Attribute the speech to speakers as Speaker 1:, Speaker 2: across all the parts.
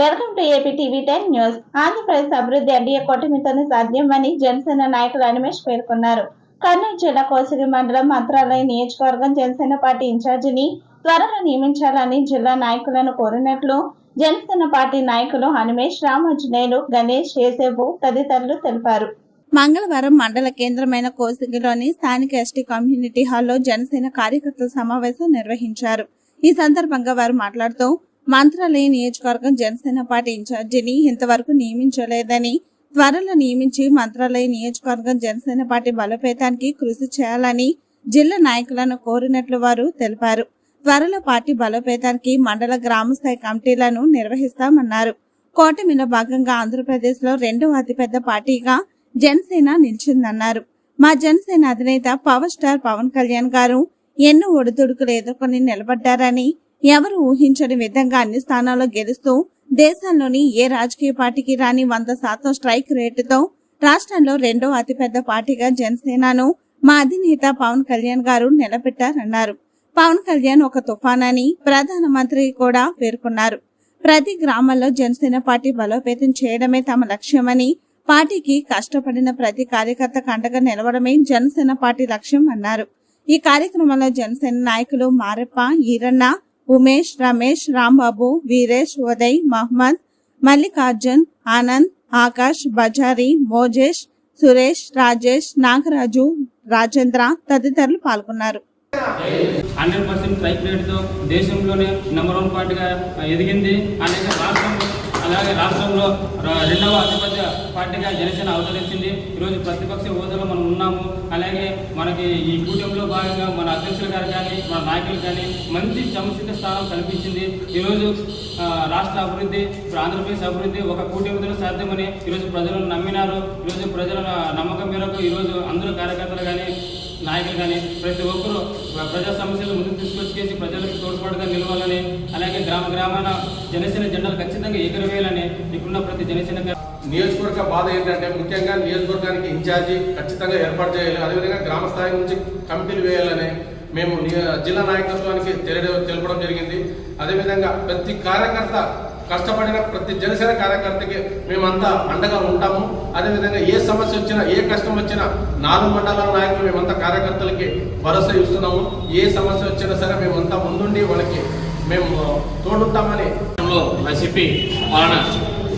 Speaker 1: Welcome to AP TV ten news. Andhra Pradesh అభివృద్ధి NDA కూటమితోనే సాధ్యమని జనసేన నాయకులు అనిమేష్ పేర్కొన్నారు. కర్నూలు జిల్లా కోసిరి మండలం మంత్రాలయ నియోజకవర్గం జనసేన పార్టీ ఇన్ఛార్జిని త్వరలో నియమించాలని జిల్లా నాయకులను కోరినట్లు జనసేన పార్టీ నాయకులు హనుమేష్ రామాంజనేయులు గణేష్ ఏసేబు తదితరులు తెలిపారు. మంగళవారం మండల కేంద్రమైన కోసిగిలోని స్థానిక ఎస్టీ కమ్యూనిటీ హాల్లో జనసేన కార్యకర్తల సమావేశం నిర్వహించారు. ఈ సందర్భంగా వారు మాట్లాడుతూ మంత్రాలయ నియోజకవర్గం జనసేన పార్టీ ఇన్ఛార్జిని ఇంతవరకు నియమించలేదని త్వరలో నియమించి మంత్రాలయ నియోజకవర్గం జనసేన పార్టీ బలోపేతానికి కృషి చేయాలని జిల్లా నాయకులను కోరినట్లు వారు తెలిపారు. త్వరలో పార్టీ బలోపేతానికి మండల గ్రామ స్థాయి కమిటీలను నిర్వహిస్తామన్నారు. కూటమిలో భాగంగా ఆంధ్రప్రదేశ్లో రెండవ అతిపెద్ద పార్టీగా జనసేన నిలిచిందన్నారు. మా జనసేన అధినేత పవర్ స్టార్ పవన్ కళ్యాణ్ గారు ఎన్నో ఒడిదుడుకులు ఎదుర్కొని నిలబడ్డారని ఎవరు ఊహించని విధంగా అన్ని స్థానాల్లో గెలుస్తూ దేశంలోని ఏ రాజకీయ పార్టీకి రాని వంద శాతం స్ట్రైక్ రేటుతో రాష్ట్రంలో రెండో అతిపెద్ద పార్టీగా జనసేనను మా అధినేత పవన్ కళ్యాణ్ గారు నిలబెట్టారన్నారు. పవన్ కళ్యాణ్ ఒక తుఫానని ప్రధానమంత్రి కూడా పేర్కొన్నారు. ప్రతి గ్రామంలో జనసేన పార్టీ బలోపేతం చేయడమే తమ లక్ష్యమని పార్టీకి కష్టపడిన ప్రతి కార్యకర్త కండగా నిలవడమే జనసేన పార్టీ లక్ష్యం అన్నారు. ఈ కార్యక్రమంలో జనసేన నాయకులు మారెప్ప ఈరన్న ఉమేష్ రమేష్ రాంబాబు వీరేష్ ఉదయ్ మహమ్మద్ మల్లికార్జున్ ఆనంద్ ఆకాష్ బజారి మోజేష్ సురేష్ రాజేష్ నాగరాజు రాజేంద్ర తదితరులు పాల్గొన్నారు.
Speaker 2: హండ్రెడ్ పర్సెంట్ స్ట్రైక్ రేట్తో దేశంలోనే నెంబర్ వన్ పార్టీగా ఎదిగింది. అనేక రాష్ట్రం అలాగే రాష్ట్రంలో రెండవ అతిపెద్ద పార్టీగా జనసేన అవతరించింది. ఈరోజు ప్రతిపక్ష హోదాలో మనం ఉన్నాము. అలాగే మనకి ఈ కూటమిలో భాగంగా మన అధ్యక్షులు గారు కానీ మన నాయకులు కానీ మంచి సముచిత స్థానం కల్పించింది. ఈరోజు రాష్ట్ర అభివృద్ధి ఇప్పుడు ఆంధ్రప్రదేశ్ అభివృద్ధి ఒక కూటమితో సాధ్యమని ఈరోజు ప్రజలను నమ్మినారు. ఈరోజు ప్రజల నమ్మకం మేరకు ఈరోజు అందరూ కార్యకర్తలు కానీ నాయకులు కానీ ప్రతి ఒక్కరూ ప్రజా సమస్యలు ముందుకు తీసుకొచ్చేసి ప్రజలకు తోడ్పాటుగా నిలవాలని అలాగే గ్రామ గ్రామాన జనసేన జెండాలు ఖచ్చితంగా ఎగురవేయాలని ఇప్పుడున్న ప్రతి జనసేన
Speaker 3: నియోజకవర్గ బాధ ఏంటంటే ముఖ్యంగా నియోజకవర్గానికి ఇన్ఛార్జి ఖచ్చితంగా ఏర్పాటు చేయాలి. అదేవిధంగా గ్రామ స్థాయి నుంచి కమిటీలు వేయాలని మేము జిల్లా నాయకత్వానికి తెలియడం తెలపడం జరిగింది. అదేవిధంగా ప్రతి కార్యకర్త కష్టపడిన ప్రతి జనసేన కార్యకర్తకి మేమంతా అండగా ఉంటాము. అదేవిధంగా ఏ సమస్య వచ్చినా ఏ కష్టం వచ్చినా నాలుగు మండలాల నాయకులు మేమంతా కార్యకర్తలకి భరోసా ఇస్తున్నాము. ఏ సమస్య వచ్చినా సరే మేమంతా ముందుండి వాళ్ళకి మేము తోడుంటామని.
Speaker 4: వైసీపీ పాలన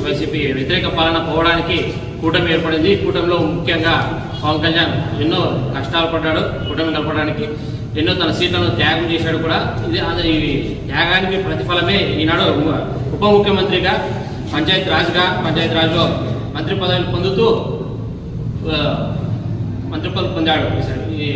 Speaker 4: వైసీపీ వ్యతిరేక పాలన పోవడానికి కూటమి ఏర్పడింది. కూటమిలో ముఖ్యంగా పవన్ కళ్యాణ్ ఎన్నో కష్టాలు పడ్డాడు. కూటమి కలపడానికి ఎన్నో తన సీట్లను త్యాగం చేశాడు కూడా. ఇది అది ఈ త్యాగానికి ప్రతిఫలమే ఈనాడు ఉప ముఖ్యమంత్రిగా పంచాయతీ రాజ్గా పంచాయతీ రాజ్లో మంత్రి పదవిని పొందుతూ మంత్రి పదవి పొందాడు ఈ